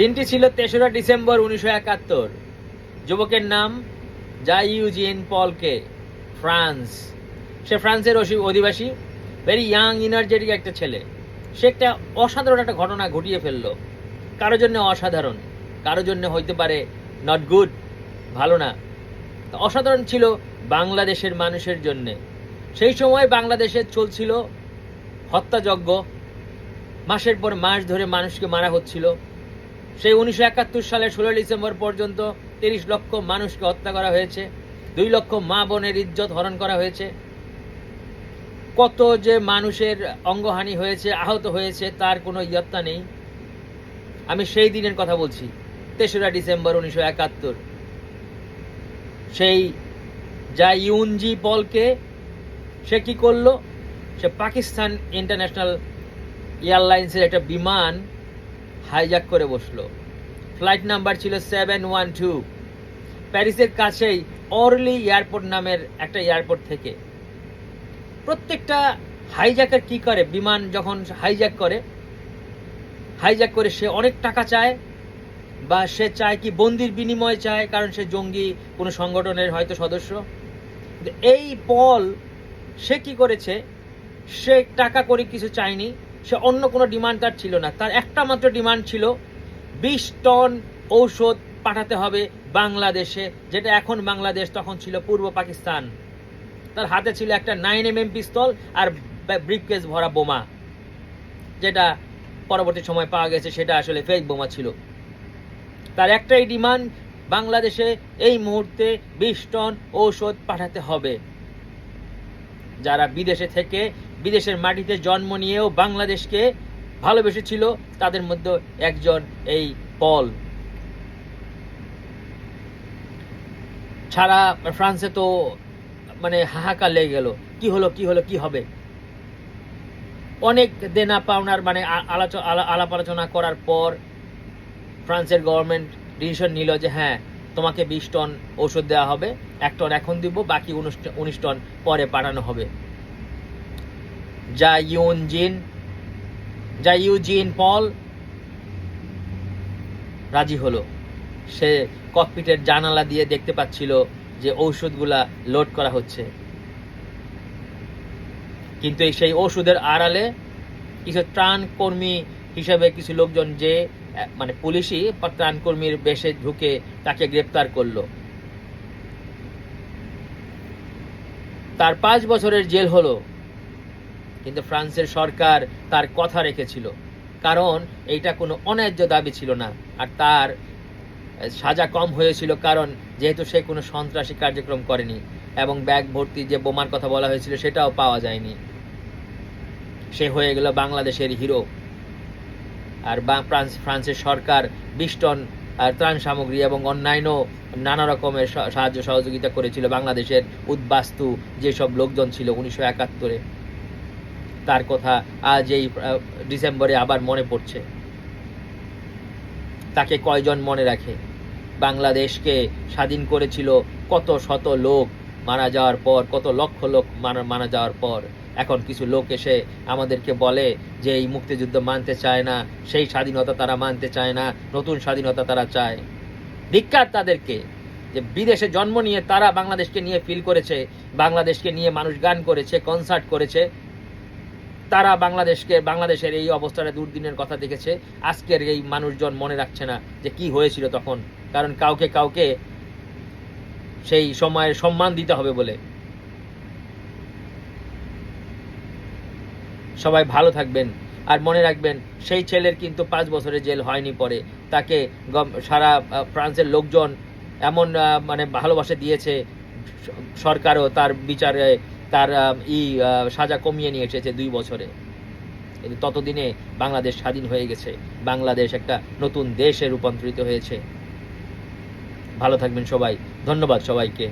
দিনটি ছিল তেসরা ডিসেম্বর উনিশশো একাত্তর। যুবকের নাম যা ইউজিন পলকে, ফ্রান্স। সে ফ্রান্সের অধিবাসী ভেরি ইয়াং এনার্জেটিক একটা ছেলে। সে একটা অসাধারণ একটা ঘটনা ঘটিয়ে ফেলল। কারোর জন্য অসাধারণ, কারও জন্য হইতে পারে নট গুড ভালো না। অসাধারণ ছিল বাংলাদেশের মানুষের জন্যে। সেই সময় বাংলাদেশে চলছিল হত্যাযজ্ঞ। মাসের পর মাস ধরে মানুষকে মারা হচ্ছিল। সেই উনিশশো একাত্তর সালের ষোলো ডিসেম্বর পর্যন্ত তিরিশ লক্ষ মানুষকে হত্যা করা হয়েছে। দুই লক্ষ মা বোনের ইজ্জত হরণ করা হয়েছে। কত যে মানুষের অঙ্গহানি হয়েছে, আহত হয়েছে, তার কোনো ইয়ত্তা নেই। আমি সেই দিনের কথা বলছি, তেসরা ডিসেম্বর উনিশশো একাত্তর। সেই যা ইউনজি পলকে সে কি করল? সে পাকিস্তান ইন্টারন্যাশনাল এয়ারলাইন্সের একটা বিমান হাইজ্যাক করে বসল। ফ্লাইট নাম্বার ছিল সেভেন ওয়ান টু প্যারিসের কাছেই অরলি এয়ারপোর্ট নামের একটা এয়ারপোর্ট থেকে। প্রত্যেকটা হাইজ্যাকার কি করে? বিমান যখন হাইজ্যাক করে হাইজ্যাক করে সে অনেক টাকা চায় বা সে চায় কি বন্দির বিনিময় চায়, কারণ সে জঙ্গি, কোনো সংগঠনের হয়তো সদস্য। এই পল সে কি করেছে? সে টাকা করে কিছু চায়নি। সে অন্য কোনো ডিমান্ড তার ছিল না। তার একটা মাত্র ডিমান্ড ছিল, বিশ টন ঔষধ পাঠাতে হবে বাংলাদেশে, যেটা এখন বাংলাদেশ তখন ছিল পূর্ব পাকিস্তান। তার হাতে ছিল একটা নাইন এম এম পিস্তল আর ব্রিফকেস ভরা বোমা। যেটা পরবর্তী সময় পাওয়া গেছে, সেটা আসলে ফেক বোমা ছিল। তার একটাই ডিমান্ড বাংলাদেশে এই মুহূর্তে বিশ টন ঔষধ পাঠাতে হবে। যারা বিদেশে থেকে বিদেশের মাটিতে জন্ম নিয়েও বাংলাদেশকে ভালোবেসেছিল, তাদের মধ্যে একজন এই পল। ছাড়া ফ্রান্সে তো মানে হাহাকার লেগে গেল। কি হলো কি হলো, কি হবে? অনেক দেনা পাওনার মানে আলাপ আলোচনা করার পর ফ্রান্সের গভর্নমেন্ট ডিসিশন নিল যে হ্যাঁ তোমাকে বিশ টন ওষুধ দেওয়া হবে, এক টন এখন দিব, বাকি উনিশ টন পরে পাঠানো হবে। যা ইউন জিন যা ইউজিন পল রাজি হলো। সে ককপিটের জানালা দিয়ে দেখতে পাচ্ছিল যে ঔষধগুলা লোড করা হচ্ছে। কিন্তু সেই ওষুধের আড়ালে কিছু ত্রাণ কর্মী হিসাবে কিছু লোকজন যে মানে পুলিশই বা ত্রাণ কর্মীর বেশে ঢুকে তাকে গ্রেপ্তার করল। তার পাঁচ বছরের জেল হলো। কিন্তু ফ্রান্সের সরকার তার কথা রেখেছিল। কারণ এইটা কোনো অন্যায্য দাবি ছিল না। আর তার সাজা কম হয়েছিল কারণ যেহেতু সে কোনো সন্ত্রাসী কার্যক্রম করেনি এবং ব্যাগ ভর্তি যে বোমার কথা বলা হয়েছিল সেটাও পাওয়া যায়নি। সে হয়ে গেল বাংলাদেশের হিরো। আর ফ্রান্স, ফ্রান্সের সরকার বিশ টন ত্রাণ সামগ্রী এবং অন্যান্য নানা রকমের সাহায্য সহযোগিতা করেছিল বাংলাদেশের উদ্বাস্তু যেসব লোকজন ছিল উনিশশো একাত্তরে। তার কথা আজ এই ডিসেম্বরে আবার মনে পড়ছে। তাকে কয়জন মনে রাখে? বাংলাদেশকে স্বাধীন করেছিল কত শত লোক মারা যাওয়ার পর, কত লক্ষ লোক মারা মারা যাওয়ার পর। এখন কিছু লোক এসে আমাদেরকে বলে যে এই মুক্তিযুদ্ধ মানতে চায় না, সেই স্বাধীনতা তারা মানতে চায় না, নতুন স্বাধীনতা তারা চায়। ধিক্কার তাদেরকে যে বিদেশে জন্ম নিয়ে তারা বাংলাদেশকে নিয়ে ফিল করেছে, বাংলাদেশকে নিয়ে মানুষ গান করেছে কনসার্ট করেছে তারা বাংলাদেশকে, বাংলাদেশের এই অবস্থাটা দুর্দিনের কথা দেখেছে। আজকের এই মানুষজন মনে রাখছে না যে কি হয়েছিল তখন। কারণ কাউকে কাউকে সেই সময়ের সম্মান দিতে হবে বলে। সবাই ভালো থাকবেন। আর মনে রাখবেন, সেই ছেলের কিন্তু পাঁচ বছরের জেল হয়নি পরে। তাকে সারা ফ্রান্সের লোকজন এমন মানে ভালোবাসা দিয়েছে। সরকারও তার বিচারে তার ই সাজা কমিয়ে নিয়ে এসেছে দুই বছরে। কিন্তু ততদিনে বাংলাদেশ স্বাধীন হয়ে গেছে। বাংলাদেশ একটা নতুন দেশে রূপান্তরিত হয়েছে। ভালো থাকবেন সবাই। ধন্যবাদ সবাইকে।